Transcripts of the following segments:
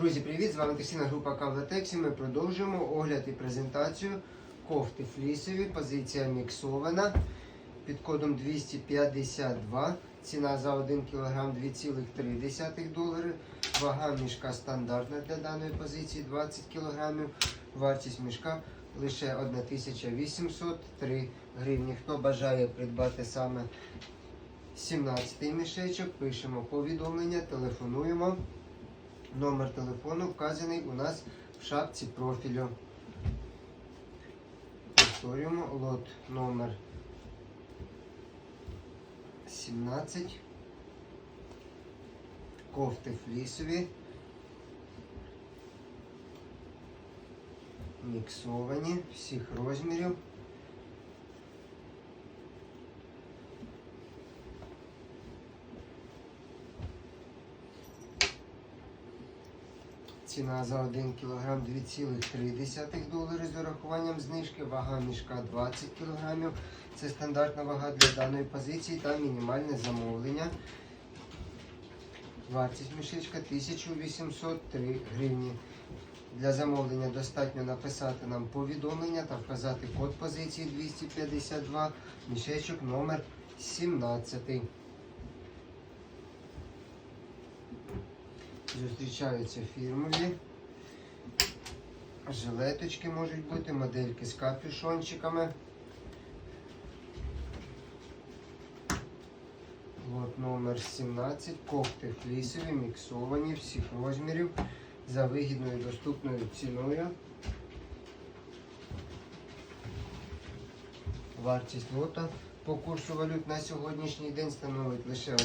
Друзі, привіт! З вами текстильна група Кавлатексі. Ми продовжуємо огляд і презентацію кофти флісові. Позиція міксована під кодом 252. Ціна за 1 кг 2,3 долари. Вага мішка стандартна для даної позиції 20 кг. Вартість мішка лише 1803 гривні. Хто бажає придбати саме 17 мішечок, пишемо повідомлення, телефонуємо. Номер телефону вказаний у нас в шапці профілю. Повторюємо лот номер 17. Кофти флісові. Міксовані всіх розмірів. Ціна за 1 кг 2,3 долари з урахуванням знижки. Вага мішка 20 кг. Це стандартна вага для даної позиції та мінімальне замовлення. Вартість мішечка 1803 гривні. Для замовлення достатньо написати нам повідомлення та вказати код позиції 252, мішечок номер 17. Зустрічаються фірмові. Жилеточки можуть бути, модельки з капюшончиками. Лот номер 17. Кофти флісові, міксовані всіх розмірів за вигідною доступною ціною. Вартість лота по курсу валют на сьогоднішній день становить лише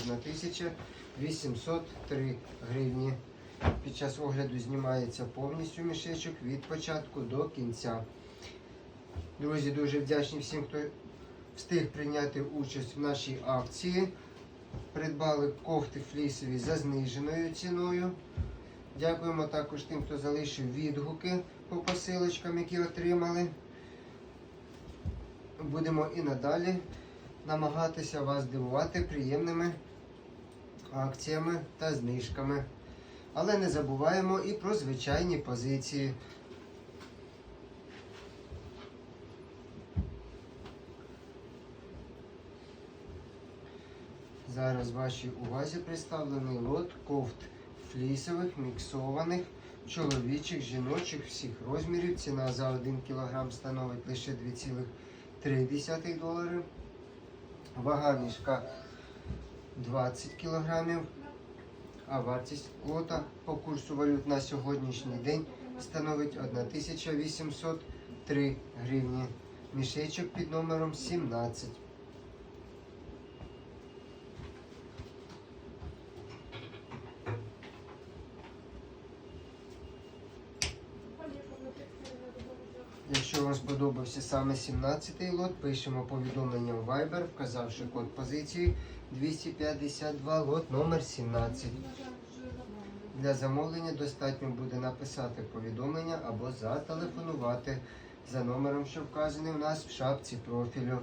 1803 гривні. Під час огляду знімається повністю мішечок від початку до кінця. Друзі, дуже вдячні всім, хто встиг прийняти участь в нашій акції. Придбали кофти флісові за зниженою ціною. Дякуємо також тим, хто залишив відгуки по посилочкам, які отримали. Будемо і надалі намагатися вас дивувати приємними акціями та знижками. Але не забуваємо і про звичайні позиції. Зараз вашій увазі представлений лот кофт флісових, міксованих, чоловічих, жіночих всіх розмірів. Ціна за 1 кг становить лише 2,3 долари. Вага мішка 20 кг. А вартість лота по курсу валют на сьогоднішній день становить 1803 гривні. Мішечок під номером 17. Якщо вам сподобався саме 17-й лот, пишемо повідомлення в Viber, вказавши код позиції 252 лот номер 17. Для замовлення достатньо буде написати повідомлення або зателефонувати за номером, що вказаний у нас в шапці профілю.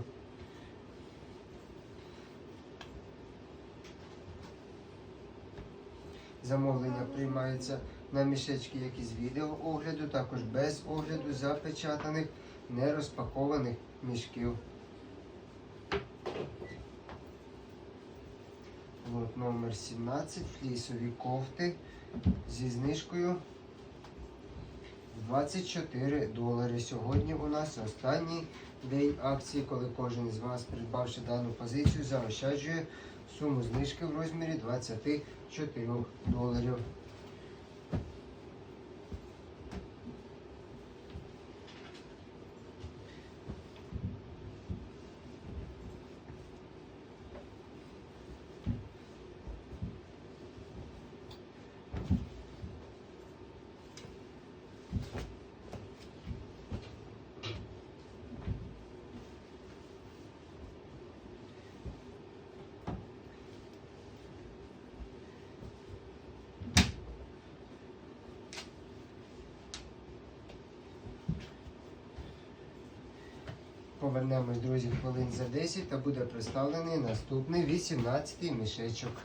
Замовлення приймаються на мішечки, як із відео огляду, також без огляду запечатаних, не розпакованих мішків. Лот номер 17, флісові кофти зі знижкою 24 долари. Сьогодні у нас останній день акції, коли кожен із вас, придбавши дану позицію, заощаджує суму знижки в розмірі 24 доларів. Повернемось, друзі, хвилин за 10 та буде представлений наступний 18-й мішечок.